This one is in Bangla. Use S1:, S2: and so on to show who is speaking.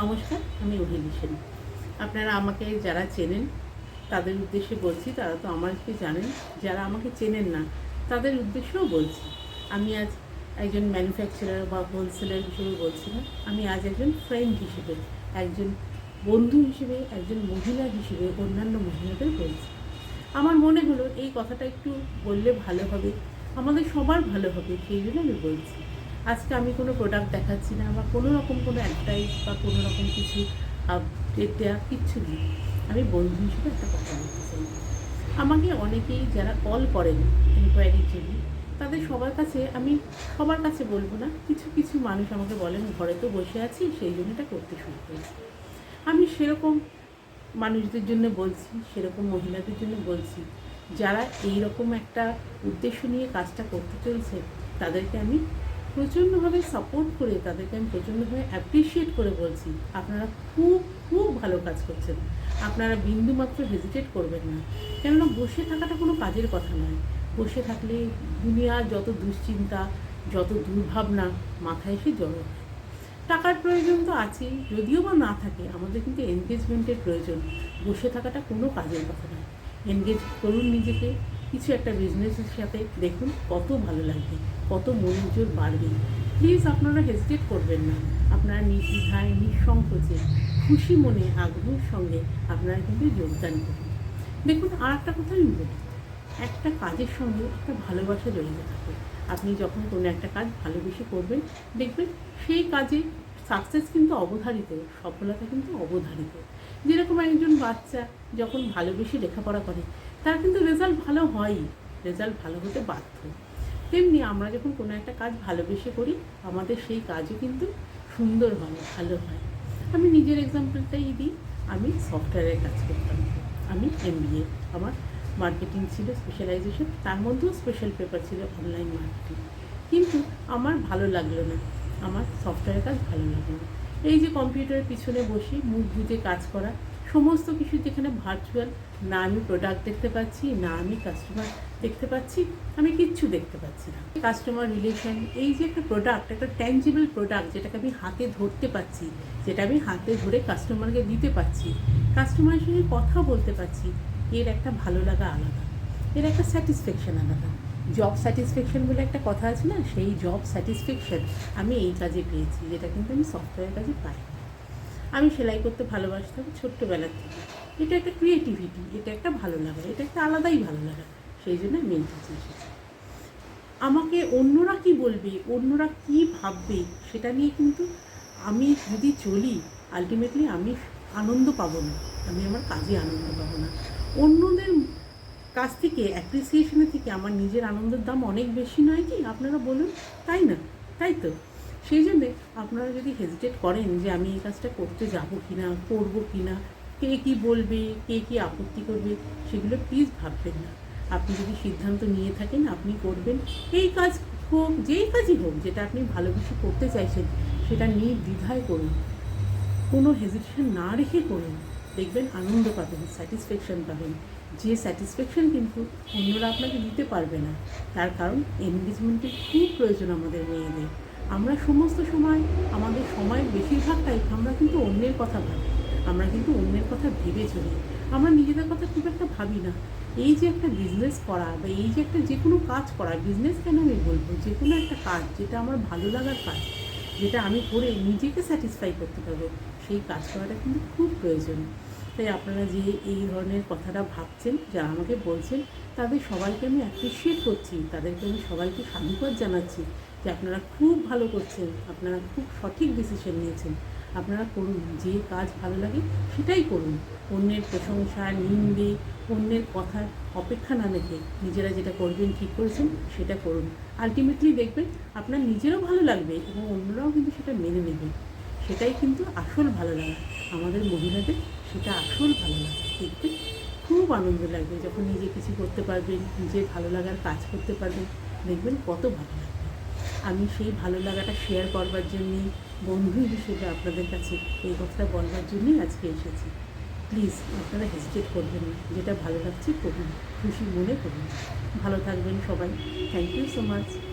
S1: নমস্কার, আমি অহিলি সেন। আপনারা আমাকে যারা চেনেন, তাদের উদ্দেশ্যে বলছি, তারা তো আমাকে জানেন, যারা আমাকে চেনেন না, তাদের উদ্দেশ্যেও বলছি। আমি আজ একজন ম্যানুফ্যাকচারার বা হোলসেলার হিসেবে বলছি না, আমি আজ একজন ফ্রেন্ড হিসেবে, একজন বন্ধু হিসেবে, একজন মহিলা হিসেবে, অন্যান্য মহিলাদের বলছি। আমার মনে হলো এই কথাটা একটু বললে ভালো হবে, আমাদের সবার ভালো হবে, সেই জন্য আমি বলছি। আজকে আমি কোনো প্রোডাক্ট দেখাচ্ছি না বা কোনো রকম কোনো অ্যাডভাইস বা কোনো রকম কিছু আপডেট দেওয়া কিচ্ছু নেই। আমি বন্ধু হিসেবে একটা কথা বলতে চাই। আমাকে অনেকেই যারা কল করেন এনকোয়ারির জন্য, তাদের সবার কাছে, আমি সবার কাছে বলব না, কিছু কিছু মানুষ আমাকে বলেন, ঘরে তো বসে আছি, সেই জন্য এটা করতে শুরু করেছি আমি সেরকম মানুষদের জন্য বলছি, সেরকম মহিলাদের জন্য বলছি, যারা এই রকম একটা উদ্দেশ্য নিয়ে কাজটা করতে চলছে, তাদেরকে আমি প্রচণ্ডভাবে সাপোর্ট করে তাদেরকে আমি প্রচণ্ডভাবে অ্যাপ্রিসিয়েট করে বলছি। আপনারা খুব খুব ভালো কাজ করছেন। আপনারা বিন্দুমাত্র হেজিটেট করবেন না। কেননা বসে থাকাটা কোনো কাজের কথা নয়। বসে থাকলে দুনিয়ার যত দুশ্চিন্তা, যত দুর্ভাবনা মাথায় এসে জড়ো টাকার প্রয়োজন তো আছেই। যদিও বা না থাকে, আমাদের কিন্তু এনগেজমেন্টের প্রয়োজন। বসে থাকাটা কোনো কাজের কথা নয়। এনগেজ করুন নিজেকে। কিছু একটা বিজনেসের সাথে দেখুন কত ভালো লাগবে, কত মনোযোগ বাড়বে। প্লিজ আপনারা হেজিটেট করবেন না। আপনারা নির্দ্বিধায়, নিঃসংকোচে, খুশি মনে আগ্রহের সঙ্গে আপনারা কিন্তু যোগদান করুন। দেখুন আর একটা কথা আমি বলি, একটা কাজের সঙ্গে একটা ভালোবাসা জড়িত থাকে। আপনি যখন কোনো একটা কাজ ভালোবেসে করবেন, দেখবেন সেই কাজে সাকসেস কিন্তু অবধারিত, সফলতা কিন্তু অবধারিত। যেরকম একজন বাচ্চা যখন ভালোবেসে লেখাপড়া করে তার কিন্তু রেজাল্ট ভালো হয়ই রেজাল্ট ভালো হতে বাধ্য। তেমনি আমরা যখন কোনো একটা কাজ ভালোবেসে করি, আমাদের সেই কাজও কিন্তু সুন্দর হয়, ভালো হয়। আমি নিজের এক্সাম্পলটাই দিই, আমি সফটওয়্যারের কাজ করতাম। আমি এমবিএ আমার মার্কেটিং ছিল স্পেশালাইজেশন তার মধ্যেও স্পেশাল পেপার ছিল অনলাইন মার্কেটিং কিন্তু আমার ভালো লাগল না, আমার সফটওয়্যারের কাজ ভালো লাগল না। এই যে কম্পিউটারের পিছনে বসে মুখ বুঝে কাজ করা সমস্ত কিছু যেখানে ভার্চুয়াল না আমি প্রোডাক্ট দেখতে পাচ্ছি, না আমি কাস্টমার দেখতে পাচ্ছি, আমি কিচ্ছু দেখতে পাচ্ছি না। কাস্টমার রিলেশন এই যে একটা প্রোডাক্ট একটা ট্যাঞ্জিবল প্রোডাক্ট যেটাকে আমি হাতে ধরতে পাচ্ছি, যেটা আমি হাতে ধরে কাস্টমারকে দিতে পাচ্ছি কাস্টমারের সঙ্গে কথা বলতে পারছি এর একটা ভালো লাগা আলাদা, এর একটা স্যাটিসফ্যাকশন আলাদা। জব স্যাটিসফ্যাকশন বলে একটা কথা আছে না, সেই জব স্যাটিসফ্যাকশন আমি এই কাজে পেয়েছি, যেটা কিন্তু আমি সফটওয়্যার কাজে পাই আমি সেলাই করতে ভালোবাসতাম ছোট্টবেলার থেকে। এটা একটা ক্রিয়েটিভিটি এটা একটা ভালো লাগা, এটা একটা আলাদাই ভালো লাগা। সেই জন্য আমি এই এসেছি। আমাকে অন্যরা কি বলবে, অন্যরা কি ভাববে, সেটা নিয়ে কিন্তু আমি যদি চলি আলটিমেটলি আমি আনন্দ পাবো না, আমি আমার কাজে আনন্দ পাবো না। অন্যদের কাছ থেকে অ্যাপ্রিসিয়েশনের থেকে আমার নিজের আনন্দের দাম অনেক বেশি নয় কি? আপনারা বলুন, তাই না? তাই তো? সেই জন্যে আপনারা যদি হেজিটেট করেন যে আমি এই কাজটা করতে যাব কি না করব কি না কে কী বলবে, কে কী আপত্তি করবে, সেগুলো প্লিজ ভাববেন না। আপনি যদি সিদ্ধান্ত নিয়ে থাকেন, আপনি করবেন। এই কাজ হোক, যেই কাজই হোক, যেটা আপনি ভালোবেসে করতে চাইছেন, সেটা নির্দ্বিধায় করুন। কোনো হেজিটেশন না রেখে করুন। দেখবেন আনন্দ পাবেন স্যাটিসফ্যাকশান পাবেন। যে স্যাটিসফ্যাকশান কিন্তু অন্যরা আপনাকে দিতে পারবে না। তার কারণ এনগেজমেন্টের খুব প্রয়োজন আমাদের মেয়েদের। আমরা সমস্ত সময়, আমাদের সময়ের বেশিরভাগটাই আমরা কিন্তু অন্যের কথা ভাবি। আমরা কিন্তু অন্যের কথা ভেবে চলি। আমরা নিজেদের কথা খুব একটা ভাবি না। এই যে একটা বিজনেস করা বা এই যে একটা যে কোনো কাজ করা বিজনেস কেন আমি বলব? যে কোনো একটা কাজ, যেটা আমার ভালো লাগার কাজ, যেটা আমি করে নিজেকে স্যাটিসফাই করতে পারব, সেই কাজ করাটা কিন্তু খুব প্রয়োজন। তাই আপনারা যে এই ধরনের কথাটা ভাবছেন যারা আমাকে বলছেন, তাদের সবাইকে আমি অ্যাপ্রিসিয়েট করছি। তাদেরকে আমি সবাইকে সাধুবাদ জানাচ্ছি। যে আপনারা খুব ভালো করছেন, আপনারা খুব সঠিক ডিসিশন নিয়েছেন, আপনারা করুন, যে কাজ ভালো লাগে সেটাই করুন। অন্যের প্রশংসা, নিন্দে, অন্যের কথার অপেক্ষা না রেখে নিজেরা যেটা করবেন, ঠিক করেছেন, সেটা করুন। আলটিমেটলি দেখবেন আপনার নিজেরও ভালো লাগবে এবং অন্যরাও কিন্তু সেটা মেনে নেবে। সেটাই কিন্তু আসল ভালো লাগা। আমাদের মহিলাদের সেটা আসল ভালো লাগা। দেখতে খুব আনন্দ লাগবে যখন নিজে কিছু করতে পারবেন নিজে ভালো লাগার কাজ করতে পারবেন। দেখবেন কত ভালো লাগবে। আমি সেই ভালো লাগাটা শেয়ার করবার জন্যে বন্ধু হিসেবে আপনাদের কাছে এই কথাটা বলবার জন্যই আজকে এসেছি। প্লিজ আপনারা হেজিটেট করবেন না। যেটা ভালো লাগছে করুন, খুশি মনে করুন। ভালো থাকবেন সবাই। Thank you so much